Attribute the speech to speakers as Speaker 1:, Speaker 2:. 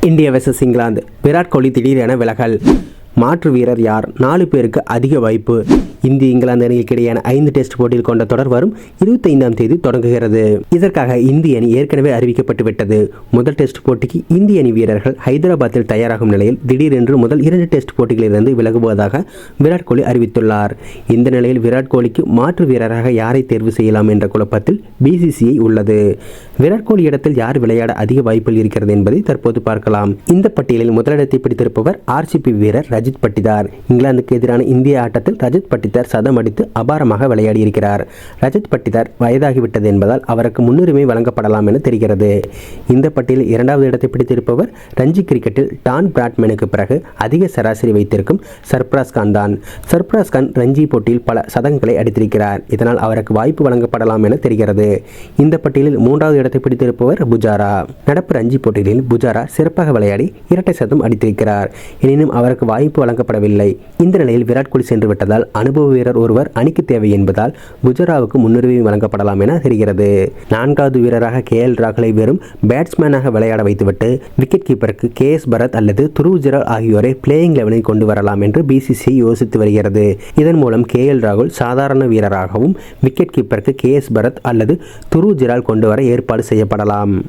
Speaker 1: India versus England. Virat Kohli திடீரென விலகல். மாற்று வீரர் யார்? நாலு பேருக்கு அதிக வாய்ப்பு. இந்திய இங்கிலாந்து அணிகளுக்கு இடையேயான ஐந்து டெஸ்ட் போட்டியில் கொண்ட தொடர் வரும் இருபத்தைந்தாம் தேதி தொடங்குகிறது. இதற்காக இந்திய அணி ஏற்கனவே அறிவிக்கப்பட்டு விட்டது. முதல் டெஸ்ட் போட்டிக்கு இந்திய அணி வீரர்கள் ஹைதராபாத்தில் தயாராகும் நிலையில் திடீரென்று முதல் இரண்டு டெஸ்ட் போட்டிகளிலிருந்து விலகுவதாக விராட் கோலி அறிவித்துள்ளார். இந்த நிலையில் விராட் கோலிக்கு மாற்று வீரராக யாரை தேர்வு செய்யலாம் என்ற குழப்பத்தில் பிசிசிஐ உள்ளது. விராட் கோலி இடத்தில் யார் விளையாட அதிக வாய்ப்புகள் இருக்கிறது என்பதை தற்போது பார்க்கலாம். இந்த பட்டியலில் முதலிடத்தை பிடித்திருப்பவர் ஆர்சிபி வீரர் ரஜித் பட்டிதார். இங்கிலாந்துக்கு எதிரான இந்திய ஆட்டத்தில் ரஜித் பட்டிதார் சதம் அடித்து அபாரமாக விளையாடியிருக்கிறார். ரஜித் பட்டிதார் வயதாகிவிட்டது என்பதால் அவருக்கு முன்னுரிமை வழங்கப்படலாம் என தெரிகிறது. இந்த பட்டியலில் இரண்டாவது இடத்தை பிடித்திருப்பவர் ரஞ்சி கிரிக்கெட்டில் டான் பிராட்மேனுக்கு பிறகு அதிக சராசரி வைத்திருக்கும் சர்ப்ராஸ் கான் தான். சர்ப்ராஸ் கான் ரஞ்சி போட்டியில் பல சதங்களை அடித்திருக்கிறார். இதனால் அவருக்கு வாய்ப்பு வழங்கப்படலாம் என தெரிகிறது. இந்த பட்டியலில் மூன்றாவது இடத்தை பிடித்திருப்பவர் புஜாரா. நடப்பு ரஞ்சி போட்டிகளில் புஜாரா சிறப்பாக விளையாடி இரட்டை சதம் அடித்திருக்கிறார். எனினும் அவருக்கு வாய்ப்பு வழங்கப்படவில்லை. இந்த நிலையில் விராட் கோலி சென்று விட்டதால் அனுபவ வீரர் ஒருவர் அணிக்கு தேவை என்பதால் புஜராவுக்கு முன்னுரிமை வழங்கப்படலாம் என தெரிகிறது. நான்காவது வீரராக கே எல் ராகுலை வெறும் பேட்ஸ்மேனாக விளையாட வைத்துவிட்டு விக்கெட் கீப்பருக்கு கே எஸ் பரத் அல்லது துருவ் ஆகியோரை பிளேயிங் லெவலில் கொண்டு வரலாம் என்று பிசிசிஐ யோசித்து வருகிறது. இதன் மூலம் கே எல் ராகுல் சாதாரண வீரராகவும் விக்கெட் கீப்பருக்கு கே எஸ் பரத் அல்லது துருவ் ஜெரால் கொண்டு வர ஏற்பாடு செய்யப்படலாம்.